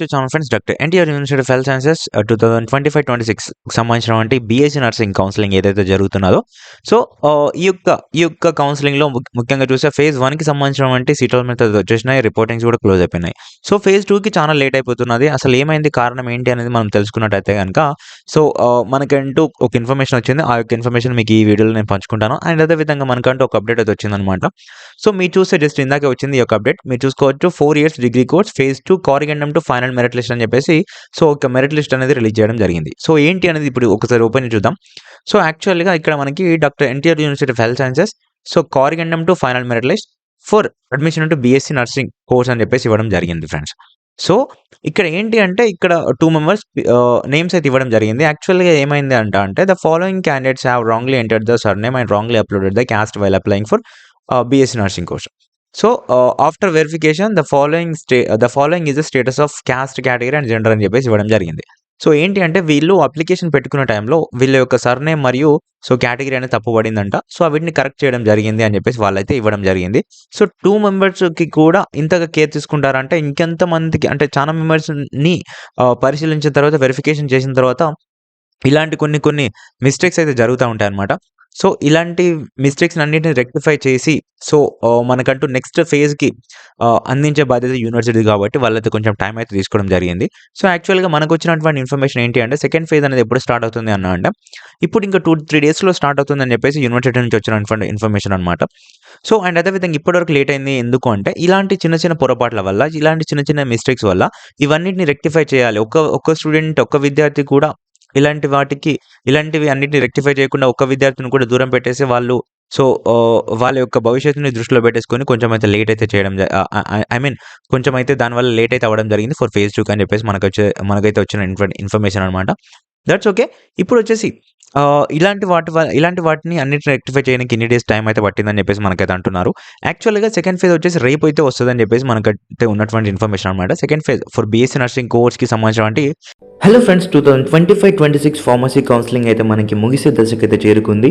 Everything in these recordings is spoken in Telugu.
To channel friends doctor NTR university of health sciences two thousand twenty five twenty six సంబంధించినటువంటి బీఎస్సీ నర్సింగ్ కౌన్సిలింగ్ ఏదైతే జరుగుతున్నదో. సో uh, ఈ యొక్క ఈ యొక్క కౌన్సిలింగ్లో ముఖ్యంగా చూస్తే ఫేజ్ వన్కి సంబంధించినటువంటి సీటల్ మెథడ్ వచ్చేసినాయి రిపోర్టింగ్స్ కూడా క్లోజ్ అయిపోయినాయి. సో ఫేజ్ టూకి చాలా లేట్ అయిపోతున్నది. అసలు ఏమైంది కారణం ఏంటి అనేది మనం తెలుసుకున్నట్టయితే కనుక సో uh, మనకంటూ ఒక ఇన్ఫర్మేషన్ వచ్చింది. ఆ యొక్క ఇన్ఫర్మేషన్ మీకు ఈ వీడియోలో నేను పంచుకుంటాను. అండ్ అదేవిధంగా మనకంటూ ఒక అప్డేట్ అయితే వచ్చిందనమాట సో మీరు చూస్తే జస్ట్ ఇందాకే వచ్చింది ఈ యొక్క అప్డేట్ మీరు చూసుకోవచ్చు four years degree course phase two corrigendum to final merit list అని చెప్పేసి సో ఒక మెరిట్ లిస్ట్ అనేది రిలీజ్ చేయడం జరిగింది. సో ఏంటి అనేది ఇప్పుడు ఒకసారి ఓపెన్ చూద్దాం. సో యాక్చువల్గా ఇక్కడ మనకి doctor NTR university of health sciences so corrigendum to final merit list for admission to BSc nursing course అని చెప్పేసి ఇవ్వడం జరిగింది ఫ్రెండ్స్ సో ఇక్కడ ఏంటి అంటే ఇక్కడ టూ మెంబర్స్ నేమ్స్ అయితే ఇవ్వడం జరిగింది. యాక్చువల్గా ఏమైంది అంట అంటే the following candidates have wrongly entered the surname and wrongly uploaded the caste while applying for BSc nursing course so after verification the following stay the following is the status of caste category and gender అని చెప్పేసి ఇవ్వడం జరిగింది. సో ఏంటి అంటే వీళ్ళు అప్లికేషన్ పెట్టుకునే టైంలో వీళ్ళ యొక్క సర్నేమ్ మరియు సో కేటగిరీ అనేది తప్పుపడిందంట సో వీటిని కరెక్ట్ చేయడం జరిగింది అని చెప్పేసి వాళ్ళైతే ఇవ్వడం జరిగింది. సో టూ మెంబర్స్కి కూడా ఇంతగా కేర్ తీసుకుంటారంటే. ఇంకెంత మందికి అంటే చాలా మెంబర్స్ని uh, పరిశీలించిన తర్వాత వెరిఫికేషన్ చేసిన తర్వాత ఇలాంటి కొన్ని కొన్ని మిస్టేక్స్ అయితే జరుగుతూ ఉంటాయి అనమాట సో ఇలాంటి మిస్టేక్స్ అన్నింటిని రెక్టిఫై చేసి సో మనకంటూ నెక్స్ట్ ఫేజ్కి అందించే బాధ్యత యూనివర్సిటీ కాబట్టి వాళ్ళైతే కొంచెం టైం అయితే తీసుకోవడం జరిగింది. సో యాక్చువల్గా మనకు వచ్చినటువంటి ఇన్ఫర్మేషన్ ఏంటి అంటే సెకండ్ ఫేజ్ అనేది ఎప్పుడు స్టార్ట్ అవుతుంది అన్న అంటే ఇప్పుడు ఇంకా టూ త్రీ డేస్లో స్టార్ట్ అవుతుంది అని చెప్పేసి యూనివర్సిటీ నుంచి వచ్చిన ఇన్ఫర్మేషన్ అనమాట సో అండ్ అదేవిధంగా ఇప్పటివరకు లేట్ అయింది ఎందుకు అంటే ఇలాంటి చిన్న చిన్న పొరపాట్ల వల్ల ఇలాంటి చిన్న చిన్న మిస్టేక్స్ వల్ల ఇవన్నిటిని రెక్టిఫై చేయాలి. ఒక ఒక్క స్టూడెంట్ ఒక్క విద్యార్థి కూడా ఇలాంటి వాటికి ఇలాంటివి అన్నిటిని రెక్టిఫై చేయకుండా ఒక్క విద్యార్థిని కూడా దూరం పెట్టేసి వాళ్ళు సో వాళ్ళ యొక్క భవిష్యత్తుని దృష్టిలో పెట్టేసుకొని కొంచెం అయితే లేట్ అయితే చేయడం ఐ మీన్ కొంచెం అయితే దానివల్ల లేట్ అయితే అవ్వడం జరిగింది ఫర్ ఫేజ్ టూ అని చెప్పేసి మనకు వచ్చే మనకైతే వచ్చిన ఇన్ఫర్మేషన్ అనమాట దట్స్ ఓకే. ఇప్పుడు వచ్చేసి ఇలాంటి వాటి ఇలాంటి వాటిని అన్నిటిని రెక్టిఫై చేయడానికి ఎన్ని డేస్ టైం అయితే పట్టిందని చెప్పేసి మనకైతే అంటున్నారు. యాక్చువల్గా సెకండ్ ఫేజ్ వచ్చేసి రేపు అయితే వస్తుందని చెప్పేసి మనకైతే ఉన్నటువంటి ఇన్ఫర్మేషన్ అనమాట second phase for BSc nursing కోర్స్కి సంబంధించినటువంటి hello friends two thousand twenty five twenty six pharmacy counselling అయితే మనకి ముగిసే దశకైతే చేరుకుంది.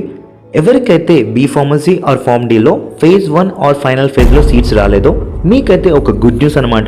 ఎవరికైతే బీ ఫార్మసీ ఆర్ ఫార్మ్ డీలో ఫేజ్ వన్ ఆర్ ఫైనల్ ఫేజ్లో సీట్స్ రాలేదో మీకైతే ఒక గుడ్ న్యూస్ అనమాట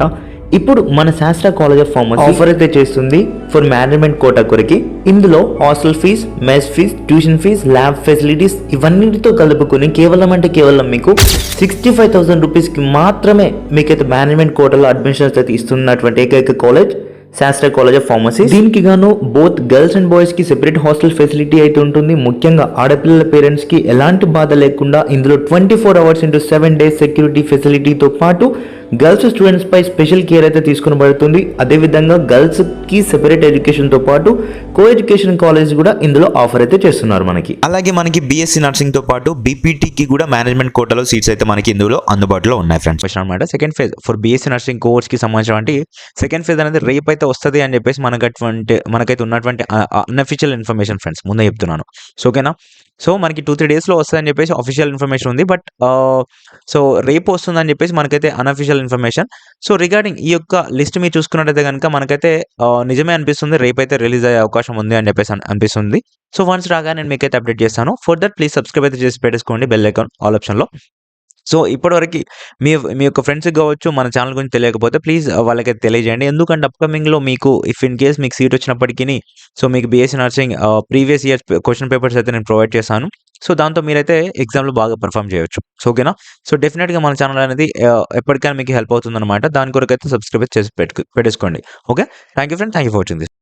ఇప్పుడు మన శాస్త్ర కాలేజ్ ఆఫ్ ఫార్మసీ ఆఫర్ అయితే చేస్తుంది ఫర్ మేనేజ్మెంట్ కోటా కొరకి. ఇందులో hostel fees mess fees tuition fees lab facilities ఇవన్నిటితో కలుపుకొని కేవలం అంటే కేవలం మీకు సిక్స్టీ ఫైవ్ థౌసండ్ రూపీస్కి మాత్రమే మీకైతే మేనేజ్మెంట్ కోటాలో అడ్మిషన్స్ అయితే ఇస్తున్నటువంటి ఏకైక కాలేజ్ శాస్త్ర కాలేజ్ ఆఫ్ ఫార్మసీ. దీనికి గాను బోత్ గర్ల్స్ అండ్ బాయ్స్కి సెపరేట్ హాస్టల్ ఫెసిలిటీ అయితే ఉంటుంది. ముఖ్యంగా ఆడపిల్లల పేరెంట్స్కి ఎలాంటి బాధ లేకుండా ఇందులో twenty four hours into seven days security ఫెసిలిటీతో పాటు గర్ల్స్ స్టూడెంట్స్ పై స్పెషల్ కేర్ అయితే తీసుకుని పడుతుంది అదేవిధంగా గర్ల్స్కి సెపరేట్ ఎడ్యుకేషన్తో పాటు కో ఎడ్యుకేషన్ కాలేజ్ కూడా ఇందులో ఆఫర్ అయితే చేస్తున్నారు మనకి. అలాగే మనకి బీఎస్సీ నర్సింగ్తో పాటు బీపీటీకి కూడా మేనేజ్మెంట్ కోటాలో సీట్స్ అయితే మనకి ఇందులో అందుబాటులో ఉన్నాయి ఫ్రెండ్స్ అనమాట second phase for BSc nursing కోర్స్కి సంబంధించినటువంటి సెకండ్ ఫేజ్ అనేది రేపు అయితే వస్తుంది అని చెప్పేసి మనకు అటువంటి మనకైతే ఉన్నటువంటి అన్అఫిషియల్ ఇన్ఫర్మేషన్ ఫ్రెండ్స్ ముందే చెప్తున్నాను. సో ఓకేనా సో మనకి టూ త్రీ డేస్లో వస్తుందని చెప్పేసి అఫీషియల్ ఇన్ఫర్మేషన్ ఉంది. బట్ సో uh, రేపు వస్తుందని చెప్పేసి మనకైతే అన్అఫీషియల్ ఇన్ఫర్మేషన్ సో రిగార్డింగ్ ఈ యొక్క లిస్ట్ మీరు చూసుకున్నట్టయితే కనుక మనకైతే uh, నిజమే అనిపిస్తుంది. రేపైతే రిలీజ్ అయ్యే అవకాశం ఉంది అని చెప్పేసి అనిపిస్తుంది. సో వన్స్ రాగా నేను మీకైతే అప్డేట్ చేస్తాను. ఫర్ దట్ ప్లీజ్ సబ్స్క్రైబ్ అయితే చేసి పెట్టేసుకోండి. బెల్ ఐకాన్ ఆల్ ఆప్షన్లో సో ఇప్పటివరకు మీ మీ యొక్క ఫ్రెండ్స్కి కావచ్చు మన ఛానల్ గురించి తెలియకపోతే ప్లీజ్ వాళ్ళకి తెలియజేయండి. ఎందుకంటే అప్కమింగ్లో మీకు ఇఫ్ ఇన్ కేస్ మీకు సీట్ వచ్చినప్పటికీ సో మీకు BSc nursing previous years question papers అయితే నేను ప్రొవైడ్ చేశాను. సో దాంతో మీరైతే ఎగ్జామ్లో బాగా పర్ఫామ్ చేయొచ్చు. సో ఓకేనా? సో డెఫినెట్గా మన ఛానల్ అనేది ఎప్పటికైనా మీకు హెల్ప్ అవుతుందన్నమాట. దాని కొరకు అయితే సబ్స్క్రైబ్ చేసి పెట్టు పెట్టేసుకోండి. Okay? Thank you friend. Thank you for watching this.